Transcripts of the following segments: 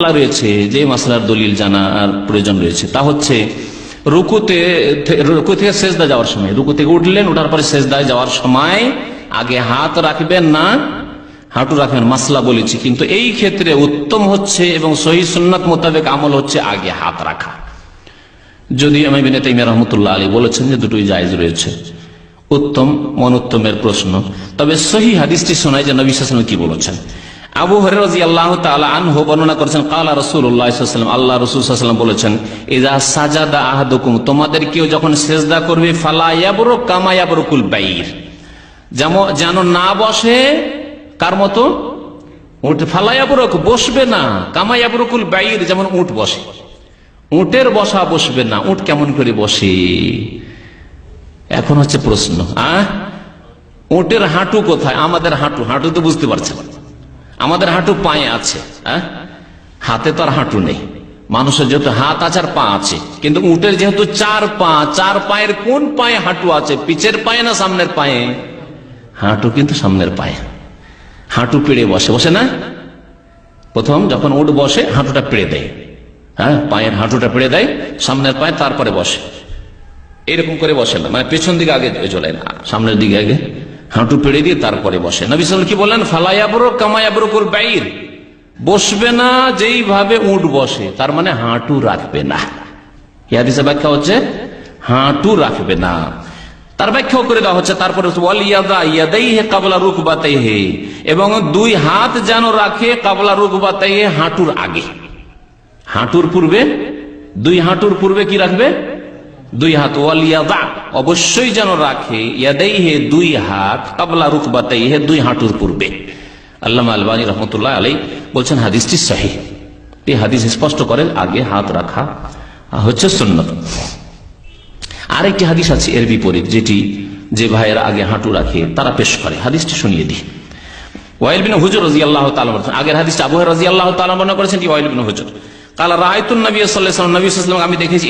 মাসলা রয়েছে, যে মাসলার দলিল জানার প্রয়োজন রয়েছে। তা হচ্ছে, রুকুতে রুকু থেকে সেজদা যাওয়ার সময়, রুকু থেকে উঠলেন ওঠার পরে সেজদায় যাওয়ার সময় আগে হাত রাখবেন না, হাঁটু রাখবেন, মাসলা বলেছি। কিন্তু এই ক্ষেত্রে উত্তম হচ্ছে এবং সহি সুন্নাত মোতাবেক আমল হচ্ছে আগে হাত রাখা। যদি আমি বিনে তাইমিয়া রহমতুল্লাহ আলী বলেছেন যে দুটোই জায়জ রয়েছে। উত্তম, মনোত্তমের প্রশ্ন। তবে সহি হাদিসটি শোনায় যে নবী সাসলাম কি বলেছেন? আবু হরাজি আল্লাহ আনহু বর্ণনা করেছেন, কালা রসুল্লাহাম আল্লাহ রসুল বলেছেন ইজা সাজাদা আহাদুকুম, তোমাদের কেউ যখন সেজদা করবে, ফালা ইয়াবরু কামা ইয়াবরুকুল বাইর যেমন যেন না বসে, কার মতো? উঠ ফালায়াবরক বসবে না কামায়াবরকুল বাইর, যেমন উঠ বসে। উটের বসা বসবে না উট কেমন করে বসে? এখন হচ্ছে প্রশ্ন, আহ? উটের হাঁটু কোথায়? আমাদের হাঁটু হাঁটু তো বুঝতে পারছেন। আমাদের হাঁটু পায়ে আছে আহ? হাতে তো আর হাঁটু নেই। মানুষের যেহেতু হাত আছে আর পা আছে, কিন্তু উটের যেহেতু চার পা, চার পায়ের কোন পায়ে হাঁটু আছে? পিছের পায়ে না সামনের পায়ে? হাঁটু কিন্তু সামনের পায়ে। হাঁটু পেড়ে বসে বসে না? প্রথম যখন উঠ বসে, হাঁটুটা পেড়ে দেয় হ্যাঁ? পায়ের হাঁটুটা পেড়ে দেয়, সামনের পায়ে তারপরে বসে। এরকম করে বসে না মানে পেছন দিকে আগে চলে না, সামনের দিকে আগে। হাঁটু পেড়ে দিয়ে তারপরে বসে। নবী সাল কি বললেন? ফালাইয়াবরো কামায়াবরকুর বাইর। বসবে না যেইভাবে উঠ বসে, তার মানে হাঁটু রাখবে না। ইয়াদিসে ব্যাখ্যা হচ্ছে? হাঁটু রাখবে না। তার ব্যাখ্যাও করে দেওয়া হচ্ছে, তারপরে কাবলা রুক বাতাই হে এবং দুই হাত যেন রাখে কাবলা রুক বাতাই হাঁটুর আগে। হাঁটুর পূর্বে, দুই হাঁটুর পূর্বে কি রাখবে? দুই হাত। ওয়ালিয়াদা অবশ্যই যেন রাখে হে দুই হাত কাবলা রুক বাতাই হে দুই হাঁটুর পূর্বে। আল্লাহ আলবানী রহমতুল্লাহ আলাই বলছেন, হাদিসটি সাহি এই হাদিস স্পষ্ট করে আগে হাত রাখা হচ্ছে সুন্নত। আরেকটি হাদিস আছে এর বিপরীত, যেটি যে ভাইয়ের আগে হাঁটু রাখে, তারা পেশ করে। হাদিসটি শুনিয়ে দিই। ওয়াইল বিন হুজুর রাজি আল্লাহ তালা আগের হাদিসটা আবু রাজি আল্লাহ তালা মনে করেছেন ওয়াইল বিন হুজুর। নবী আমি দেখেছি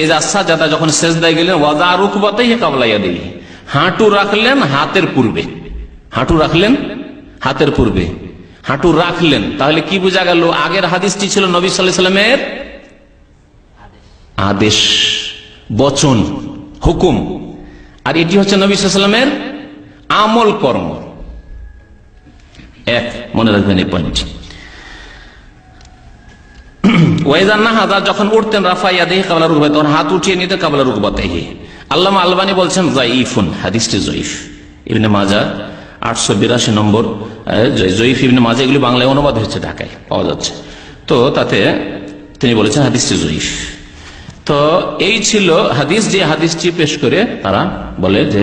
যখন শেষ দায় গেলেন, ওয়াদা রুকবাতেই কাবলাইয়া দিলি হাঁটু রাখলেন হাতের পূর্বে। হাঁটু রাখলেন হাতের পূর্বে। হাঁটু রাখলেন। তাহলে কি বোঝা গেল? আগের হাদিসটি ছিল নবী সাল্লামের আদেশ, বচন, হুকুম। আর এটি হচ্ছে নবী সাল্লামের আমল কর্ম। এক, মনে রাখবেন এই পয়েন্টটি ওয়েজান্না হাজা যখন উঠতেন রাফাইয়া দেখে কাবলা রুকবা তখন হাত উঠিয়ে নিতে কাবলা রুকবাতে আল্লাহ আলবানী বলছেন জয়ীফুন হাদিসটি জয়ীফ। ইবনে মাজা, আটশো বিরাশি নম্বর জয়ীফ ইবনে মাজা, এগুলি বাংলায় অনুবাদ হয়েছে ঢাকায়, পাওয়া যাচ্ছে। তো তাতে তিনি বলেছেন, হাদিসটি জয়ীফ তো এই ছিল হাদিস, যে হাদিসটি পেশ করে তারা বলে যে,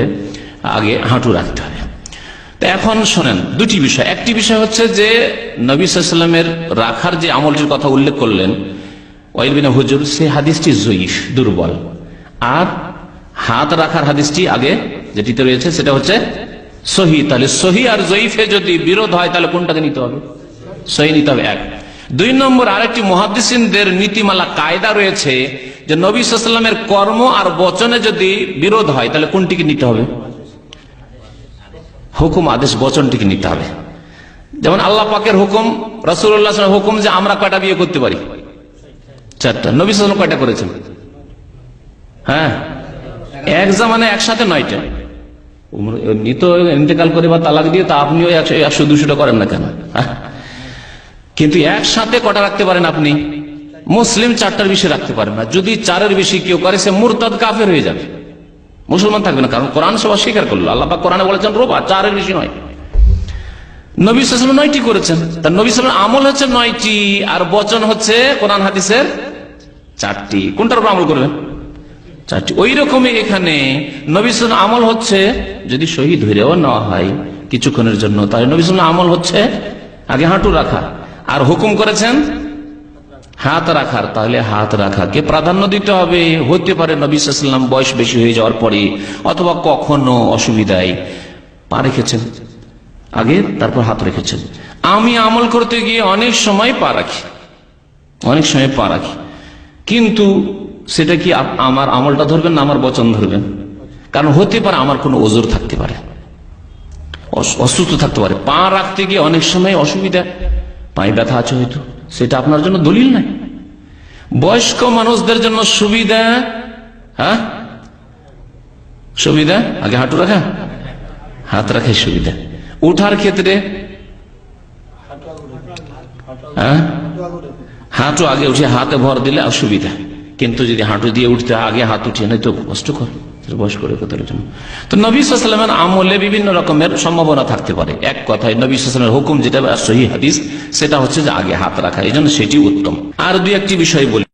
আগে হাঁটু রাখতে তো এখন শোনেন, দুটি বিষয়। একটি বিষয় হচ্ছে যে নবী সাল্লামের রাখার যে আমলটির কথা উল্লেখ করলেন ওয়াইলবিনা হুজুর, সে হাদিসটি জয়ীফ, দুর্বল। আর হাত রাখার হাদিসটি আগে যেটিতে রয়েছে, সেটা হচ্ছে সহি। তাহলে সহি আর জয়ীফে যদি বিরোধ হয়, তাহলে কোনটাকে নিতে হবে? সহি নিতে হবে, এক। দুই নম্বর, আরেকটি মহাদিসিনদের নীতিমালা, কায়দা রয়েছে যে নবী সাল্লামের কর্ম আর বচনে যদি বিরোধ হয়, তাহলে কোনটিকে নিতে হবে? হুকুম আদেশ বচনটিকে নিতে হবে। যেমন আল্লাহ পাকের হুকুম রসুল্লাহ হুকুম যে আমরা কয়টা বিয়ে করতে পারি? চারটা। নবী সাল্লাম কয়টা করেছেন? হ্যাঁ? এক জামানে একসাথে নয়টা। করে তালাক দিয়ে তা আপনিও একশো, দুশোটা করেন না কেন? হ্যাঁ? কিন্তু একসাথে কটা রাখতে পারেন আপনি? মুসলিম চারটার বেশি রাখতে পারেন না। যদি চারের বেশি কেউ করে, সে মুরতাদ কাফের হয়ে যাবে। মুসলমান থাকবে না, কারণ কোরআন সব অস্বীকার করল। আল্লাহ কোরআনে বলেছেন, রোবা চারের বেশি নয়। নবী সালাম নয়টি করেছেন। তার নবী আমল হচ্ছে নয়টি, আর বচন হচ্ছে কোরআন হাদিসের চারটি। কোনটার উপর আমল করবেন? চারটি। ওই রকমই এখানে নবী সালাম আমল হচ্ছে, যদি শহীদ হইলেও নেওয়া হয় কিছুক্ষণের জন্য, তাহলে নবী সালাম আমল হচ্ছে আগে হাঁটু রাখা। আর হুকুম করেছেন হাত রাখার, তাহলে হাত রাখাকে প্রাধান্য দিতে হবে। হতে পারে নবীলাম বয়স বেশি হয়ে যাওয়ার পরে অথবা কখনো অসুবিধায় পা রেখেছেন। আগে তারপর হাত রেখেছেন। আমি আমল করতে গিয়ে অনেক সময় পা রাখি। অনেক সময় পা রাখি। কিন্তু সেটা কি আমার আমলটা ধরবেন না আমার বচন ধরবেন? কারণ হতে পারে আমার কোনো ওজোর থাকতে পারে। অসুস্থ থাকতে পারে। পা রাখতে গিয়ে অনেক সময় অসুবিধা। পায়ে ব্যথা আছে হয়তো। সেটা আপনার জন্য দলিল নাই। বয়স্ক মানুষদের জন্য সুবিধা হ্যাঁ? সুবিধা? আগে হাঁটু রাখা। হাত রাখে সুবিধা। উঠার ক্ষেত্রে হ্যাঁ? হাঁটু আগে উঠে হাতে ভর দিলে অসুবিধা কিন্তু যদি হাঁটু দিয়ে উঠতে আগে হাত উঠিয়ে নেই তো কষ্টকর জন্য। তো আমলে বিভিন্ন রকমের সম্ভাবনা থাকতে পারে। এক কথায় হুকুম যেটা সহি হাদিস, সেটা হচ্ছে যে আগে হাত রাখা এই জন্য সেটি উত্তম। আর দু একটি বিষয় বলি।